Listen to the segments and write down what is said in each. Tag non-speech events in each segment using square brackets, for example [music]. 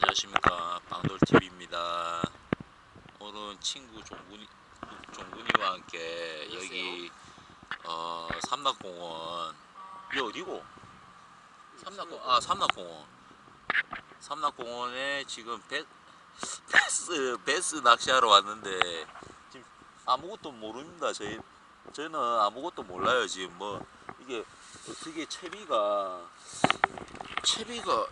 안녕하십니까. 방돌TV입니다. 오늘은 친구 종군이, 종군이와 함께 여기 어, 삼락공원. 이 어디고? 삼락공원 아 삼락공원. 삼락공원에 지금 배, 베스 베스 낚시하러 왔는데 지금 아무것도 모릅니다. 저희 저는 아무것도 몰라요. 지금 뭐 이게 어떻게 채비가 채비가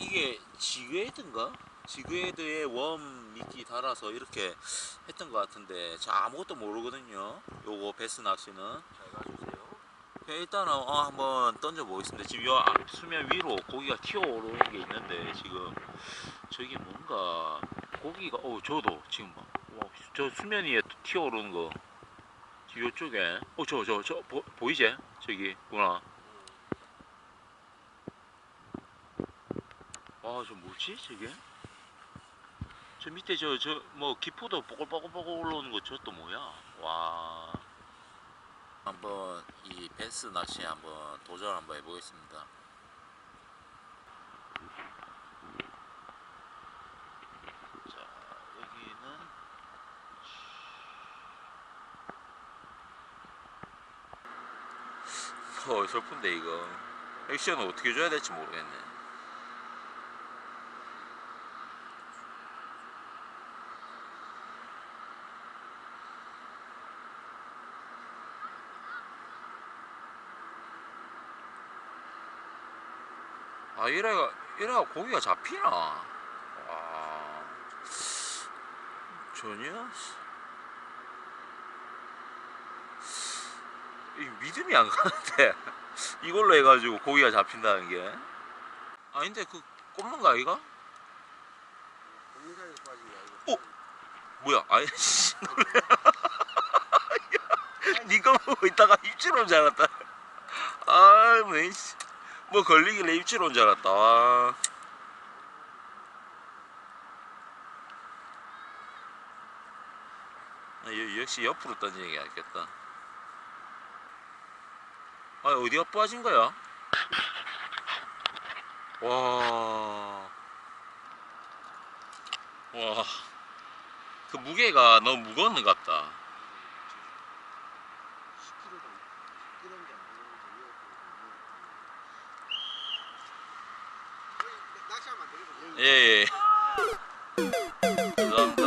이게 지그헤드인가? 지그헤드에 웜 미끼 달아서 이렇게 했던 것 같은데 저 아무것도 모르거든요. 요거 베스 낚시는. 잘 가주세요. 일단은 어, 한번 던져 보겠습니다. 지금 요 앞- 수면 위로 고기가 튀어 오르는 게 있는데 지금 저기 뭔가 고기가 어 저도 지금 봐. 와, 저 수면 위에 튀어 오르는 거. 지금 요쪽에 어 저 저저 보이지? 저기 구나. 아, 저 뭐지, 저게? 저 밑에 저, 저, 뭐, 기포도 뽀글뽀글뽀글 올라오는 거, 저 또 뭐야? 와. 한번, 이 베스 낚시 한번 도전 한번 해보겠습니다. 자, 여기는, 어, 슬픈데, 이거. 액션을 어떻게 줘야 될지 모르겠네. 아 이래가 이래가 고기가 잡히나? 와 전혀 이 믿음이 안 가는데 [laughs] 이걸로 해가지고 고기가 잡힌다는 게 아닌데 그 꼽는 거 아이가? 공사에서 빠진 게 아니고. 어? 뭐야? 아이 씨 놀래 니가 보고 있다가 입질 온줄 알았다 아뭐 이씨 뭐 걸리길래 입질 온 줄 알았다 와. 아, 여- 역시 옆으로 던지는 게 낫겠다 아 어디가 빠진 거야? 와. 와. 그 무게가 너무 무거운 것 같다. 10kg 정도. 10kg 정도. 낚시 하면 안 되겠어. 예, 예. 죄송합니다.